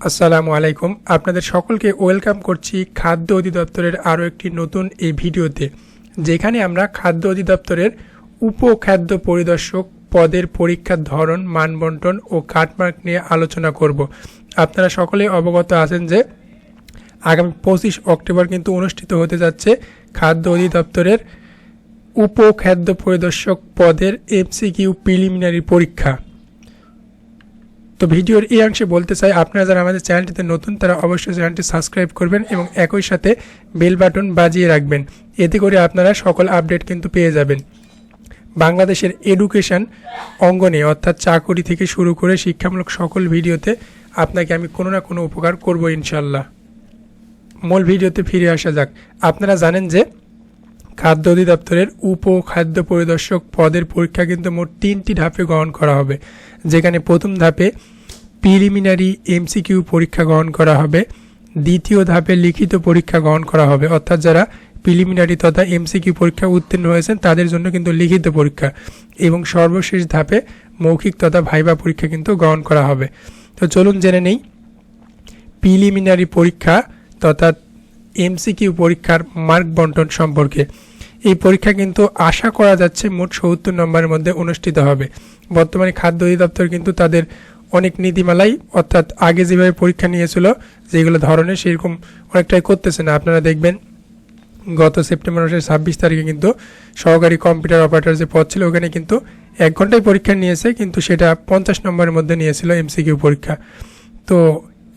আসসালামু আলাইকুম। আপনাদের সকলকে ওয়েলকাম করছি খাদ্য অধিদপ্তরের আরও একটি নতুন এই ভিডিওতে, যেখানে আমরা খাদ্য অধিদপ্তরের উপখাদ্য পরিদর্শক পদের পরীক্ষার ধরন, মানবন্টন ও কাটমার্ক নিয়ে আলোচনা করব। আপনারা সকলে অবগত আছেন যে আগামী পঁচিশ অক্টোবর কিন্তু অনুষ্ঠিত হতে যাচ্ছে খাদ্য অধিদপ্তরের উপখাদ্য পরিদর্শক পদের এমসিকিউ প্রিলিমিনারি পরীক্ষা। তো ভিডিওর এই অংশে বলতে চাই, আপনারা যারা আমাদের চ্যানেলটিতে নতুন, তারা অবশ্যই চ্যানেলটি সাবস্ক্রাইব করবেন এবং একই সাথে বেল বাটন বাজিয়ে রাখবেন। এতে করে আপনারা সকল আপডেট কিন্তু পেয়ে যাবেন। বাংলাদেশের এডুকেশন অঙ্গনে, অর্থাৎ চাকরি থেকে শুরু করে শিক্ষামূলক সকল ভিডিওতে আপনাকে আমি কোনো না কোনো উপকার করব ইনশাল্লাহ মূল ভিডিওতে ফিরে আসা যাক। আপনারা জানেন যে খাদ্য অধিদপ্তরের উপ খাদ্য পরিদর্শক পদের পরীক্ষা কিন্তু মোট তিনটি ধাপে গ্রহণ করা হবে, যেখানে প্রথম ধাপে প্রিলিমিনারি এমসিকিউ পরীক্ষা গ্রহণ করা হবে, দ্বিতীয় ধাপে লিখিত পরীক্ষা গ্রহণ করা হবে। অর্থাৎ যারা প্রিলিমিনারি তথা এমসিকিউ পরীক্ষা উত্তীর্ণ হয়েছেন, তাদের জন্য কিন্তু লিখিত পরীক্ষা এবং সর্বশেষ ধাপে মৌখিক তথা ভাইবা পরীক্ষা কিন্তু গ্রহণ করা হবে। তো চলুন জেনে নেই, প্রিলিমিনারি পরীক্ষা তথা এমসিকিউ পরীক্ষার মার্ক বন্টন সম্পর্কে। এই পরীক্ষা কিন্তু আশা করা যাচ্ছে মোট সত্তর নম্বরের মধ্যে অনুষ্ঠিত হবে। বর্তমানে খাদ্য অধিদপ্তর কিন্তু তাদের অনেক নীতিমালাই, অর্থাৎ আগে যেভাবে পরীক্ষা নিয়েছিল, যেগুলো ধরনের সেরকম অনেকটাই করতেছে না। আপনারা দেখবেন, গত সেপ্টেম্বর মাসের ছাব্বিশ তারিখে কিন্তু সহকারী কম্পিউটার অপারেটর যে পদ ছিল, ওখানে কিন্তু এক ঘন্টায় পরীক্ষা নিয়েছে, কিন্তু সেটা পঞ্চাশ নম্বরের মধ্যে নিয়েছিল এমসিকিউ পরীক্ষা। তো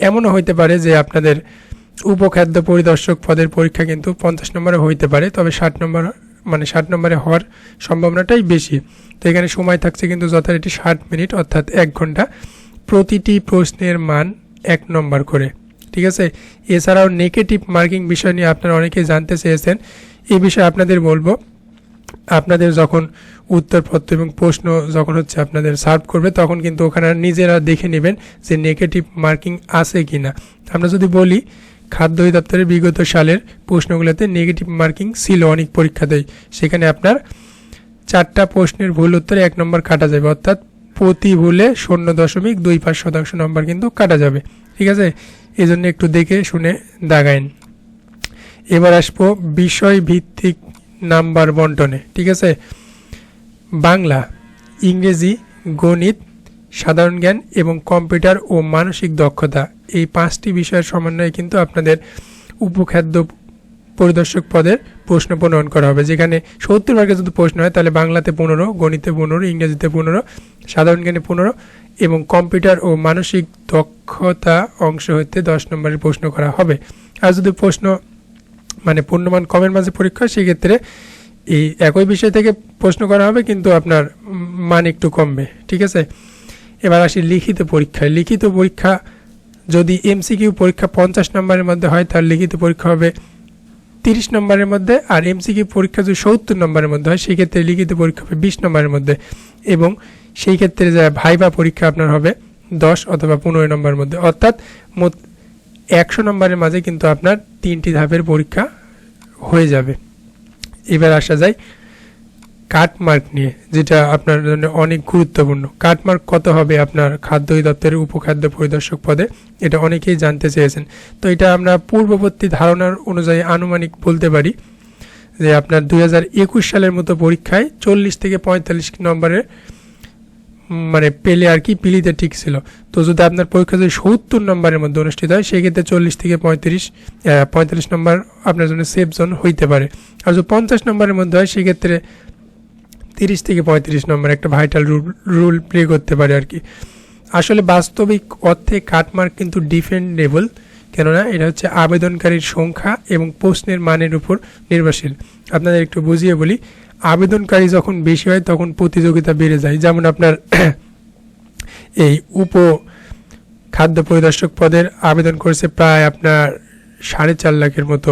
এমনও হইতে পারে যে আপনাদের উপখাদ্য পরিদর্শক পদের পরীক্ষা কিন্তু পঞ্চাশ নম্বরে হইতে পারে, তবে ষাট নম্বর মানে ষাট নম্বরে হওয়ার সম্ভাবনাটাই বেশি। তো এখানে সময় থাকছে কিন্তু যথারীতি ষাট মিনিট, অর্থাৎ এক ঘণ্টা। প্রতিটি প্রশ্নের মান এক নম্বর করে, ঠিক আছে? এছাড়াও নেগেটিভ মার্কিং বিষয় নিয়ে আপনারা অনেকেই জানতে চেয়েছেন। এই বিষয়ে আপনাদের বলব, আপনাদের যখন উত্তরপত্র এবং প্রশ্ন যখন হচ্ছে আপনাদের সার্ভ করবে, তখন কিন্তু ওখানে নিজেরা দেখে নেবেন যে নেগেটিভ মার্কিং আছে কি না আমরা যদি বলি খাদ্য অধিদপ্তরের বিগত সালের প্রশ্নগুলোতে নেগেটিভ মার্কিং ছিল অনেক পরীক্ষাতেই। সেখানে আপনার চারটা প্রশ্নের ভুল উত্তরে এক নম্বর কাটা যাবে। অর্থাৎ প্রতি ভুলে শূন্য দশমিক দুই পাঁচ শতাংশ নম্বর কিন্তু কাটা যাবে। ঠিক আছে? এই জন্য একটু দেখে শুনে দাগাইন। এবার আসব বিষয় ভিত্তিক নাম্বার বন্টনে। ঠিক আছে? বাংলা, ইংরেজি, গণিত, সাধারণ জ্ঞান এবং কম্পিউটার ও মানসিক দক্ষতা। এই পাঁচটি বিষয়ের সমন্বয়ে কিন্তু আপনাদের উপখাদ্য পরিদর্শক পদের প্রশ্ন প্রণয়ন করা হবে। যেখানে সত্তর মার্কের যদি প্রশ্ন হয়, তাহলে বাংলাতে পনেরো, গণিতে পনেরো, ইংরেজিতে পনেরো, সাধারণ জ্ঞানে পনেরো এবং কম্পিউটার ও মানসিক দক্ষতা অংশ হতে দশ নম্বরের প্রশ্ন করা হবে। আর যদি প্রশ্ন মানে পূর্ণমান কমের মাঝে পরীক্ষা হয়, সেক্ষেত্রে এই একই বিষয় থেকে প্রশ্ন করা হবে, কিন্তু আপনার মান একটু কমবে। ঠিক আছে? এবার আসি লিখিত পরীক্ষায়। লিখিত পরীক্ষা যদি এমসিকিউ পরীক্ষা পঞ্চাশ নম্বরের মধ্যে হয় তাহলে লিখিত পরীক্ষা হবে তিরিশ নম্বরের মধ্যে, আর এমসিকিউ পরীক্ষা যদি সত্তর নম্বরের মধ্যে হয় সেই ক্ষেত্রে লিখিত পরীক্ষা হবে বিশ নম্বরের মধ্যে। এবং সেই ক্ষেত্রে যা ভাইবা পরীক্ষা আপনার হবে দশ অথবা পনেরো নম্বরের মধ্যে। অর্থাৎ মোট একশো নম্বরের মাঝে কিন্তু আপনার তিনটি ধাপের পরীক্ষা হয়ে যাবে। এবার আসা যায় কাটমার্ক নিয়ে, যেটা আপনার জন্য অনেক গুরুত্বপূর্ণ। কাটমার্ক কত হবে আপনার খাদ্য দপ্তরের উপখাদ্য পরিদর্শক পদে? এটা অনেকেই জানতে চেয়েছেন। তো এটা আমরা পূর্ববর্তী ধারণার অনুযায়ী আনুমানিক বলতে পারি যে আপনার দু হাজার একুশ সালের মতো পরীক্ষায় চল্লিশ থেকে পঁয়তাল্লিশ নম্বরের মানে পেলে আর কি পিলিতে ঠিক ছিল। তো যদি আপনার পরীক্ষা যদি সত্তর নম্বরের মধ্যে অনুষ্ঠিত হয়, সেক্ষেত্রে চল্লিশ থেকে পঁয়ত্রিশ পঁয়তাল্লিশ নম্বর আপনার জন্য সেফ জোন হইতে পারে। আর যদি পঞ্চাশ নম্বরের মধ্যে হয়, সেক্ষেত্রে তিরিশ থেকে পঁয়ত্রিশ নম্বর একটা ভাইটাল রুল রুল প্লে করতে পারে আর কি। আসলে বাস্তবিক অর্থে কাটমার্ক কিন্তু ডিফেন্ডেবল কেননা এটা হচ্ছে আবেদনকারীর সংখ্যা এবং প্রশ্নের মানের উপর নির্ভরশীল। আপনাদের একটু বুঝিয়ে বলি, আবেদনকারী যখন বেশি হয় তখন প্রতিযোগিতা বেড়ে যায়। যেমন আপনার এই উপ খাদ্য পরিদর্শক পদের আবেদন করেছে প্রায় আপনার সাড়ে চার লাখের মতো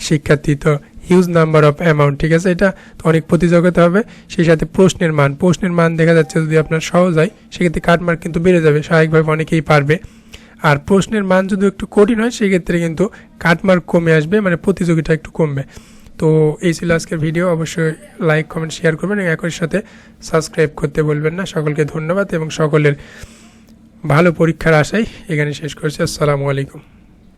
শিক্ষার্থী। তো হিউজ নাম্বার অফ অ্যামাউন্ট ঠিক আছে? এটা অনেক প্রতিযোগিতা হবে, সেই সাথে প্রশ্নের মান। প্রশ্নের মান দেখা যাচ্ছে যদি আপনার সহজ হয়, সেক্ষেত্রে কাটমার্ক কিন্তু বেড়ে যাবে, স্বাভাবিকভাবে অনেকেই পারবে। আর প্রশ্নের মান যদি একটু কঠিন হয়, সেক্ষেত্রে কিন্তু কাটমার্ক কমে আসবে মানে প্রতিযোগিতা একটু কমবে। তো এই ছিল আজকের ভিডিও অবশ্যই লাইক কমেন্ট শেয়ার করবেন এবং একই সাথে সাবস্ক্রাইব করতে বলবেন না। সকলকে ধন্যবাদ এবং সকলের ভালো পরীক্ষার আশায় এখানে শেষ করছি। আসসালামু আলাইকুম।